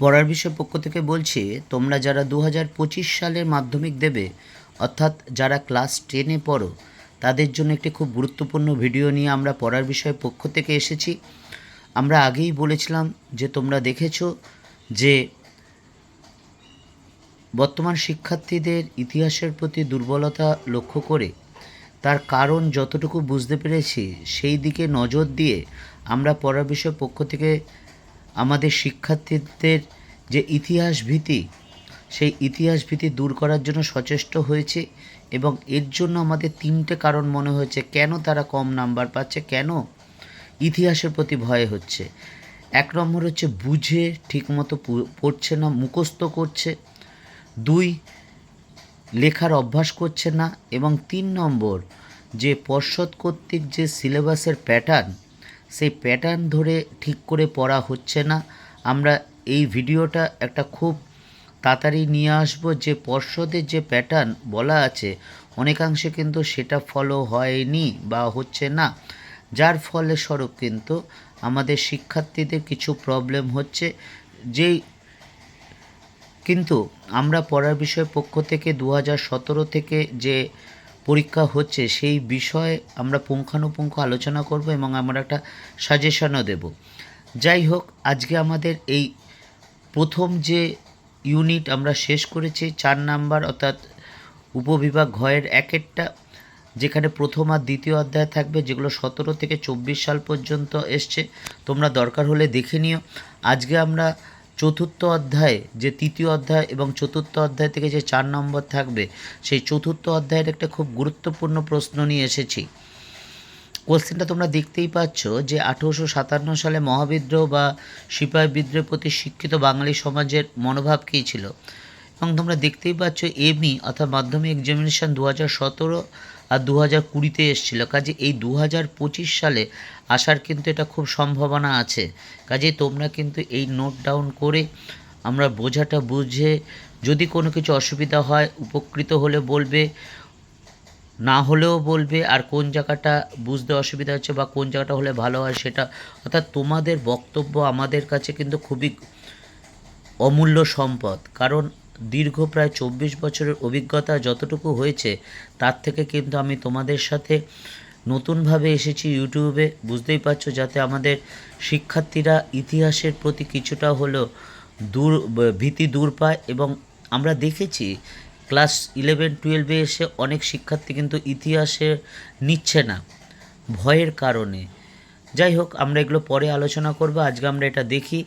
পড়ার বিষয় পক্ষ থেকে বলছি, তোমরা যারা দু হাজার পঁচিশ সালের মাধ্যমিক দেবে, অর্থাৎ যারা ক্লাস টেনে পড়ো, তাদের জন্য একটি খুব গুরুত্বপূর্ণ ভিডিও নিয়ে আমরা পড়ার বিষয় পক্ষ থেকে এসেছি। আমরা আগেই বলেছিলাম যে তোমরা দেখেছ যে বর্তমান শিক্ষার্থীদের ইতিহাসের প্রতি দুর্বলতা লক্ষ্য করে তার কারণ যতটুকু বুঝতে পেরেছি, সেই দিকে নজর দিয়ে আমরা পড়ার বিষয় পক্ষ থেকে আমাদের শিক্ষার্থীদের যে ইতিহাস ভীতি, সেই ইতিহাস ভীতি দূর করার জন্য সচেষ্ট হয়েছে এবং এর জন্য আমাদের তিনটে কারণ মনে হয়েছে, কেন তারা কম নাম্বার পাচ্ছে, কেন ইতিহাসের প্রতি ভয় হচ্ছে। এক নম্বর হচ্ছে বুঝে ঠিকমতো পড়ছে না, মুখস্থ করছে। দুই, লেখার অভ্যাস করছে না। এবং তিন নম্বর, যে পর্ষদ কর্তৃক যে সিলেবাসের প্যাটার্ন সেই প্যাটার্ন ধরে ঠিক করে পড়া হচ্ছে না। আমরা এই ভিডিওটা একটা খুব তাড়াতাড়ি নিয়ে আসব। যে পর্ষদের যে প্যাটার্ন বলা আছে, অনেকাংশে কিন্তু সেটা ফলো হয়নি বা হচ্ছে না। যার ফলে স্বরূপ কিন্তু আমাদের শিক্ষার্থীদের কিছু প্রবলেম হচ্ছে। যেই কিন্তু আমরা পড়ার বিষয় পক্ষ থেকে দু হাজার সতেরো থেকে যে পরীক্ষা হচ্ছে, সেই বিষয়ে আমরা পুঙ্খানুপুঙ্খ আলোচনা করব এবং আমরা একটা সাজেশনও দেব। যাই হোক, আজকে আমাদের এই প্রথম যে ইউনিট আমরা শেষ করেছি, চার নাম্বার অর্থাৎ উপবিভাগ ঘয়ের এক একটা যেখানে প্রথম আর দ্বিতীয় অধ্যায় থাকবে, যেগুলো সতেরো থেকে চব্বিশ সাল পর্যন্ত এসছে। তোমরা দরকার হলে দেখে নিও। আজকে আমরা চতুর্থ অধ্যায়, যে তৃতীয় অধ্যায় এবং চতুর্থ অধ্যায় থেকে যে চার নম্বর থাকবে, সেই চতুর্থ অধ্যায়ের একটা খুব গুরুত্বপূর্ণ প্রশ্ন নিয়ে এসেছি। কোশ্চেনটা তোমরা দেখতেই পাচ্ছ যে আঠেরোশো সাতান্ন সালে মহাবিদ্রোহ বা সিপাহী বিদ্রোহের প্রতি শিক্ষিত বাঙালি সমাজের মনোভাব কী ছিল? এবং তোমরা দেখতেই পাচ্ছ এমই অর্থাৎ মাধ্যমিক এক্সামিনেশন দু হাজার সতেরো আর দু হাজার কুড়িতে এসেছিল। কাজে এই দু হাজার পঁচিশ সালে আসার কিন্তু এটা খুব সম্ভাবনা আছে। কাজে তোমরা কিন্তু এই নোট ডাউন করে আমরা বোঝাটা বুঝে যদি কোনো কিছু অসুবিধা হয়, উপকৃত হলে বলবে, না হলেও বলবে, আর কোন জায়গাটা বুঝতে অসুবিধা হচ্ছে বা কোন জায়গাটা হলে ভালো হয় সেটা, অর্থাৎ তোমাদের বক্তব্য আমাদের কাছে কিন্তু খুবই অমূল্য সম্পদ। কারণ দীর্ঘ প্রায় চব্বিশ বছরের অভিজ্ঞতা যতটুকু হয়েছে, তার থেকে কিন্তু আমি তোমাদের সাথে নতুনভাবে এসেছি ইউটিউবে। বুঝতেই পারছ যাতে আমাদের শিক্ষার্থীরা ইতিহাসের প্রতি কিছুটা হলেও দূর, ভীতি দূর পায় এবং আমরা দেখেছি ক্লাস ইলেভেন, টুয়েলভে এসে অনেক শিক্ষার্থী কিন্তু ইতিহাসে নিচ্ছে না ভয়ের কারণে। যাই হোক, আমরা এগুলো পরে আলোচনা করব। আজকে আমরা এটা দেখি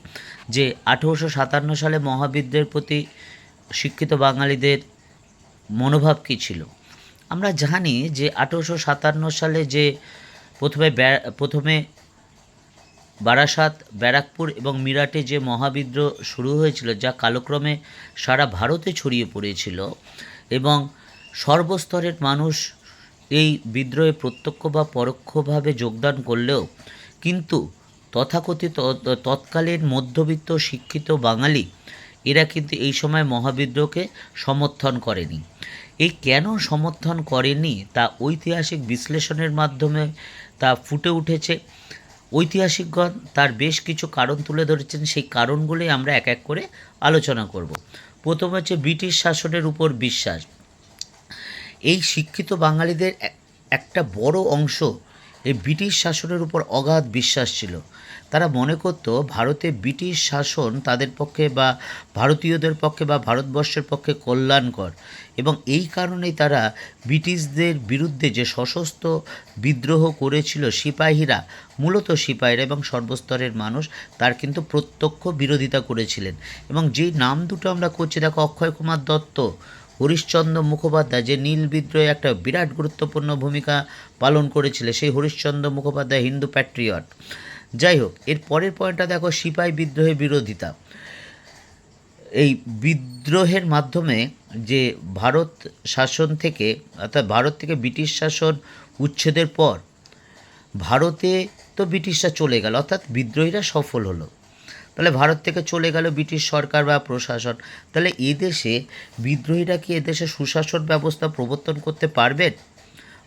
যে আঠেরোশো সাতান্ন সালে মহাবিদ্যের প্রতি শিক্ষিত বাঙালিদের মনোভাব কী ছিল? আমরা জানি যে আঠেরোশো সাতান্ন সালে যে প্রথমে প্রথমে বারাসাত, ব্যারাকপুর এবং মিরাটে যে মহাবিদ্রোহ শুরু হয়েছিল, যা কালক্রমে সারা ভারতে ছড়িয়ে পড়েছিল এবং সর্বস্তরের মানুষ এই বিদ্রোহে প্রত্যক্ষ বা পরোক্ষভাবে যোগদান করলেও কিন্তু তথাকথিত তৎকালীন মধ্যবিত্ত শিক্ষিত বাঙালি এরা কিন্তু এই সময় মহাবিদ্রোহকে সমর্থন করেনি। এই কেন সমর্থন করেনি তা ঐতিহাসিক বিশ্লেষণের মাধ্যমে তা ফুটে উঠেছে। ঐতিহাসিকগণ তার বেশ কিছু কারণ তুলে ধরেছেন, সেই কারণগুলি আমরা এক এক করে আলোচনা করব। প্রথম হচ্ছে ব্রিটিশ শাসনের উপর বিশ্বাস। এই শিক্ষিত বাঙালিদের একটা বড় অংশ এই ব্রিটিশ শাসনের উপর অগাধ বিশ্বাস ছিল। তারা মনে করত ভারতে ব্রিটিশ শাসন তাদের পক্ষে বা ভারতীয়দের পক্ষে বা ভারতবর্ষের পক্ষে কল্যাণকর এবং এই কারণেই তারা ব্রিটিশদের বিরুদ্ধে যে সশস্ত্র বিদ্রোহ করেছিল সিপাহীরা, মূলত সিপাহীরা এবং সর্বস্তরের মানুষ, তার কিন্তু প্রত্যক্ষ বিরোধিতা করেছিলেন এবং যেই নাম দুটো আমরা করছি, দেখো অক্ষয় কুমার দত্ত হরিশ্চন্দ্র মুখোপাধ্যায় যে নীল বিদ্রোহে একটা বিরাট গুরুত্বপূর্ণ ভূমিকা পালন করেছিল, সেই হরিশ্চন্দ্র মুখোপাধ্যায় হিন্দু প্যাট্রিয়ট যাই হোক, এর পরের পয়েন্টটা দেখো সিপাহী বিদ্রোহের বিরোধিতা। এই বিদ্রোহের মাধ্যমে যে ভারত শাসন থেকে, অর্থাৎ ভারত থেকে ব্রিটিশ শাসন উচ্ছেদের পর, ভারতে তো ব্রিটিশরা চলে গেল, অর্থাৎ বিদ্রোহীরা সফল হলো। তাহলে ভারত থেকে চলে গেল ব্রিটিশ সরকার বা প্রশাসন। তাহলে এদেশে বিদ্রোহীরা কি এদেশে সুশাসন ব্যবস্থা প্রবর্তন করতে পারবেন?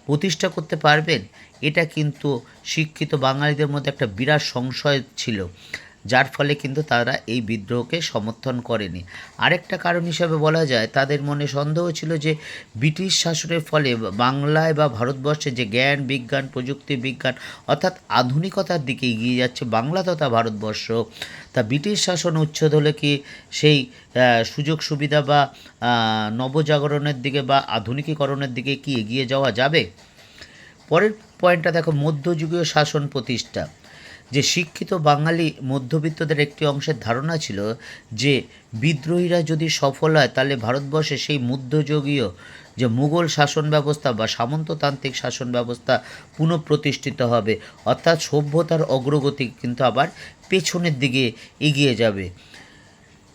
প্রতিষ্ঠা করতে পারবেন? এটা কিন্তু শিক্ষিত বাঙালিদের মধ্যে একটা বিরাট সংশয় ছিল। যার ফলে কিন্তু তারা এই বিদ্রোহকে সমর্থন করেনি। আরেকটা কারণ হিসাবে বলা যায়, তাদের মনে সন্দেহ ছিল যে ব্রিটিশ শাসনের ফলে বাংলায় বা ভারতবর্ষে যে জ্ঞান বিজ্ঞান, প্রযুক্তি বিজ্ঞান অর্থাৎ আধুনিকতার দিকে এগিয়ে যাচ্ছে বাংলা তথা ভারতবর্ষ, তা ব্রিটিশ শাসন উচ্ছেদ হলে কি সেই সুযোগ সুবিধা বা নবজাগরণের দিকে বা আধুনিকীকরণের দিকে কি এগিয়ে যাওয়া যাবে? পরের পয়েন্টটা দেখো, মধ্যযুগীয় শাসন প্রতিষ্ঠা। যে শিক্ষিত বাঙালি মধ্যবিত্তদের একটি অংশের ধারণা ছিল যে বিদ্রোহীরা যদি সফল হয়, তাহলে ভারতবর্ষে সেই মধ্যযুগীয় যে মুঘল শাসন ব্যবস্থা বা সামন্ততান্ত্রিক শাসন ব্যবস্থা পুনঃপ্রতিষ্ঠিত হবে। অর্থাৎ সভ্যতার অগ্রগতি কিন্তু আবার পেছনের দিকে এগিয়ে যাবে।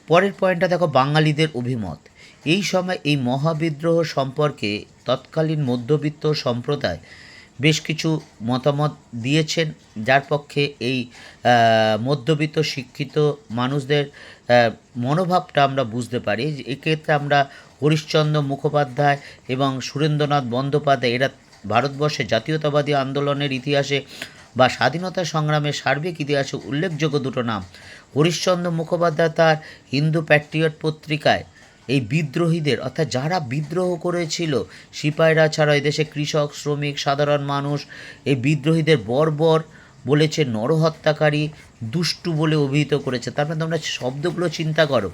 পরের পয়েন্টটা দেখো, বাঙালিদের অভিমত। এই সময় এই মহাবিদ্রোহ সম্পর্কে তৎকালীন মধ্যবিত্ত সম্প্রদায় বেশ কিছু মতামত দিয়েছেন, যার পক্ষে এই মধ্যবিত্ত শিক্ষিত মানুষদের মনোভাবটা আমরা বুঝতে পারি। এক্ষেত্রে আমরা হরিশ্চন্দ্র মুখোপাধ্যায় এবং সুরেন্দ্রনাথ বন্দ্যোপাধ্যায়, এরা ভারতবর্ষে জাতীয়তাবাদী আন্দোলনের ইতিহাসে বা স্বাধীনতা সংগ্রামের সার্বিক ইতিহাসে উল্লেখযোগ্য দুটো নাম। হরিশ্চন্দ্র মুখোপাধ্যায় তার হিন্দু প্যাট্রিয়ট পত্রিকায় এই বিদ্রোহীদের, অর্থাৎ যারা বিদ্রোহ করেছিল, সিপাহীরা ছাড়া এদেশে কৃষক, শ্রমিক, সাধারণ মানুষ, এই বিদ্রোহীদের বর্বর বলেছে নরহত্যাকারী, দুষ্টু বলে অভিহিত করেছে। তার মানে তোমরা শব্দগুলো চিন্তা করো।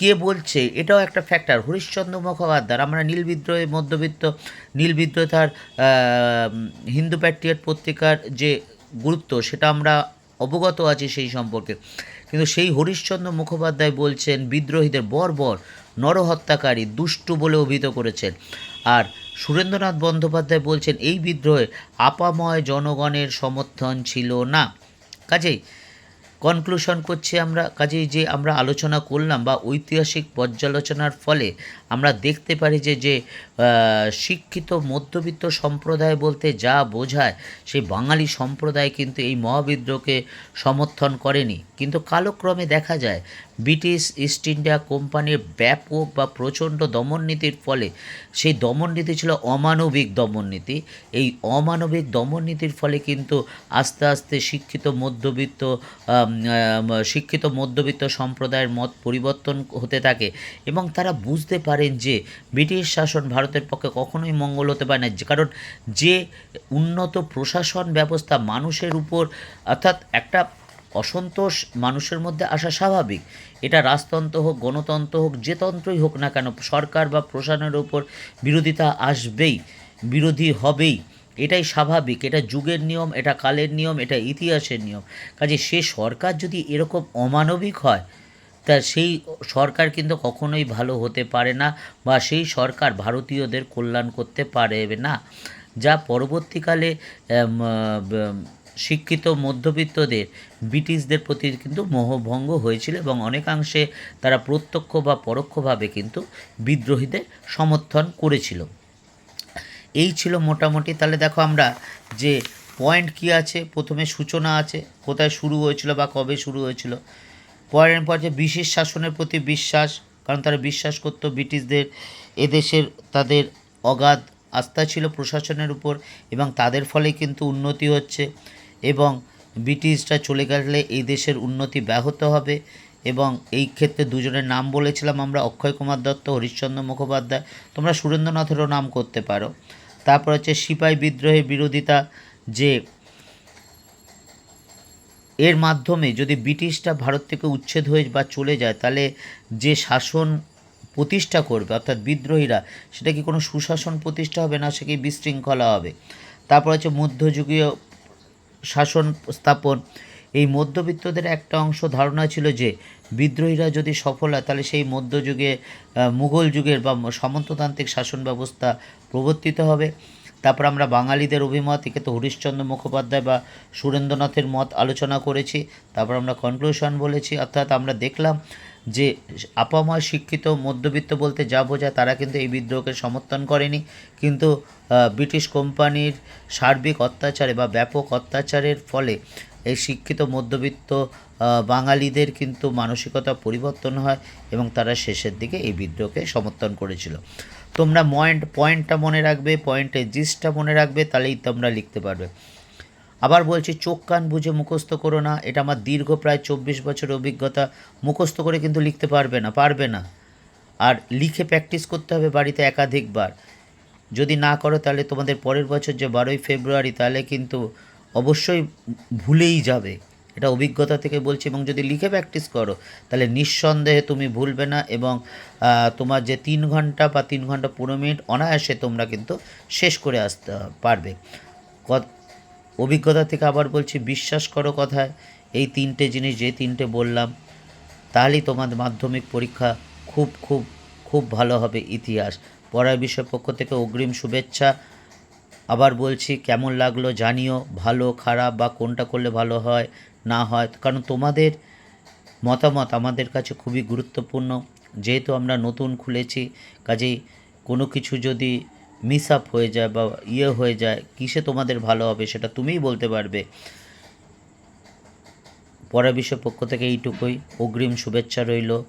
কে বলছে? এটাও একটা ফ্যাক্টর হরিশ্চন্দ্র মুখোপাধ্যায়, আমরা নীল বিদ্রোহে, মধ্যবিত্ত, নীল বিদ্রোহ তার হিন্দু প্যাট্রিয়ট পত্রিকার যে গুরুত্ব, সেটা আমরা অবগত আছি সেই সম্পর্কে। কিন্তু সেই হরিশ্চন্দ্র মুখোপাধ্যায় বলছেন, বিদ্রোহীদের বর্বর নরহত্যাকারী দুষ্টু বলে অভিহিত করেছেন। আর সুরেন্দ্রনাথ বন্দ্যোপাধ্যায় বলছেন, এই বিদ্রোহে আপাময় জনগণের সমর্থন ছিল না। কাজেই কনক্লুশন করছি আমরা, কাজেই যে আমরা আলোচনা করলাম বা ঐতিহাসিক পর্যালোচনার ফলে আমরা দেখতে পারি যে যে শিক্ষিত মধ্যবিত্ত সম্প্রদায় বলতে যা বোঝায়, সেই বাঙালি সম্প্রদায় কিন্তু এই মহাবিদ্রোহকে সমর্থন করেনি। কিন্তু কালক্রমে দেখা যায়, ব্রিটিশ ইস্ট ইন্ডিয়া কোম্পানির ব্যাপক বা প্রচণ্ড দমননীতির ফলে, সেই দমননীতি ছিল অমানবিক দমননীতি। এই অমানবিক দমননীতির ফলে কিন্তু আস্তে আস্তে শিক্ষিত মধ্যবিত্ত শিক্ষিত মধ্যবিত্ত সম্প্রদায়ের মত পরিবর্তন হতে থাকে এবং তারা বুঝতে পারেন যে, ব্রিটিশ শাসন ভারতের পক্ষে কখনোই মঙ্গল হতে পারে না। কারণ যে উন্নত প্রশাসন ব্যবস্থা মানুষের উপর, অর্থাৎ একটা অসন্তোষ মানুষের মধ্যে আসা স্বাভাবিক। এটা রাজতন্ত্র হোক, গণতন্ত্র হোক, যে তন্ত্রই হোক না কেন, সরকার বা প্রশাসনের উপর বিরোধিতা আসবেই, বিরোধী হবেই। এটাই স্বাভাবিক, এটা যুগের নিয়ম, এটা কালের নিয়ম, এটা ইতিহাসের নিয়ম। কাজে সে সরকার যদি এরকম অমানবিক হয়, তা সেই সরকার কিন্তু কখনোই ভালো হতে পারে না বা সেই সরকার ভারতীয়দের কল্যাণ করতে পারবে না। যা পরবর্তীকালে শিক্ষিত মধ্যবিত্তদের, ব্রিটিশদের প্রতি কিন্তু মোহভঙ্গ হয়েছিল এবং অনেকাংশে তারা প্রত্যক্ষ বা পরোক্ষভাবে কিন্তু বিদ্রোহীদের সমর্থন করেছিল। এই ছিল মোটামুটি। তাহলে দেখো আমরা যে পয়েন্ট কি আছে, প্রথমে সূচনা আছে, কোথায় শুরু হয়েছিল বা কবে শুরু হয়েছিল। পয়েন্ট পর যে বিশেষ শাসনের প্রতি বিশ্বাস, কারণ তারা বিশ্বাস করতো ব্রিটিশদের, এদেশের তাদের অগাধ আস্থা ছিল প্রশাসনের উপর এবং তাদের ফলে কিন্তু উন্নতি হচ্ছে। এবং ব্রিটিশরা চলে গেলে এই দেশের উন্নতি ব্যাহত হবে এবং এই ক্ষেত্রে দুজনের নাম বলেছিলাম আমরা, অক্ষয় কুমার দত্ত, হরিশ্চন্দ্র মুখোপাধ্যায়। তোমরা সুরেন্দ্রনাথেরও নাম করতে পারো। তারপর হচ্ছে সিপাহী বিদ্রোহের বিরোধিতা, যে এর মাধ্যমে যদি ব্রিটিশরা ভারত থেকে উচ্ছেদ হয়ে বা চলে যায়, তাহলে যে শাসন প্রতিষ্ঠা করবে, অর্থাৎ বিদ্রোহীরা, সেটা কি কোনো সুশাসন প্রতিষ্ঠা হবে না সে কি বিশৃঙ্খলা হবে? তারপর হচ্ছে মধ্যযুগীয় শাসন স্থাপন। এই মধ্যবিত্তদের একটা অংশ ধারণা ছিল যে, বিদ্রোহীরা যদি সফল হয়, তাহলে সেই মধ্যযুগে মুঘল যুগের বা সামন্ততান্ত্রিক শাসন ব্যবস্থা প্রবর্তিত হবে। তারপর আমরা বাঙালিদের অভিমত এক্ষেত্রে হরিশ্চন্দ্র মুখোপাধ্যায় বা সুরেন্দ্রনাথের মত আলোচনা করেছি। তারপর আমরা কনক্লুশন বলেছি। অর্থাৎ আমরা দেখলাম যে আপাময় শিক্ষিত মধ্যবিত্ত বলতে যা বোঝায় তারা কিন্তু এই বিদ্রোহকে সমর্থন করেনি। কিন্তু ব্রিটিশ কোম্পানির সার্বিক অত্যাচারে বা ব্যাপক অত্যাচারের ফলে এই শিক্ষিত মধ্যবিত্ত বাঙালিদের কিন্তু মানসিকতা পরিবর্তন হয় এবং তারা শেষের দিকে এই বিদ্রোহকে সমর্থন করেছিল। তোমরা পয়েন্ট পয়েন্টটা মনে রাখবে, পয়েন্টের জিসটা মনে রাখবে, তাহলেই তোমরা লিখতে পারবে। আবার বলছি, চোখ কান বুঝে মুখস্থ করো না। এটা আমার দীর্ঘ প্রায় চব্বিশ বছরের অভিজ্ঞতা। মুখস্থ করে কিন্তু লিখতে পারবে না পারবে না। আর লিখে প্র্যাকটিস করতে হবে বাড়িতে একাধিকবার। যদি না করো, তাহলে তোমাদের পরের বছর যে বারোই ফেব্রুয়ারি, তাহলে কিন্তু অবশ্যই ভুলেই যাবে। এটা অভিজ্ঞতা থেকে বলছি, এবং যদি লিখে প্র্যাকটিস করো, তাহলে নিঃসন্দেহে তুমি ভুলবে না, এবং তোমার যে তিন ঘণ্টা বা তিন ঘণ্টা পনেরো মিনিট অনায়াসে তোমরা কিন্তু শেষ করে আসতে পারবে। অভিজ্ঞতা থেকে আবার বলছি, বিশ্বাস করো কথায়, এই তিনটে জিনিস যে তিনটে বললাম তাহলেই তোমাদের মাধ্যমিক পরীক্ষা খুব খুব খুব ভালো হবে ইতিহাস। পড়ার বিষয় পক্ষ থেকে অগ্রিম শুভেচ্ছা। আবার বলছি, কেমন লাগল জানিও, ভালো, খারাপ, বা কোনটা করলে ভালো হয়, না হয়, কারণ তোমাদের মতামত আমাদের কাছে খুবই গুরুত্বপূর্ণ। যেহেতু আমরা নতুন খুলেছি, কাজেই কোনো কিছু যদি মিস আপ হয়ে যায় বা ইয়ে হয়ে যায়, কিসে তোমাদের ভালো হবে সেটা তুমিই বলতে পারবে। পড়া বিশ্বের পক্ষ থেকে এইটুকুই। অগ্রিম শুভেচ্ছা রইল।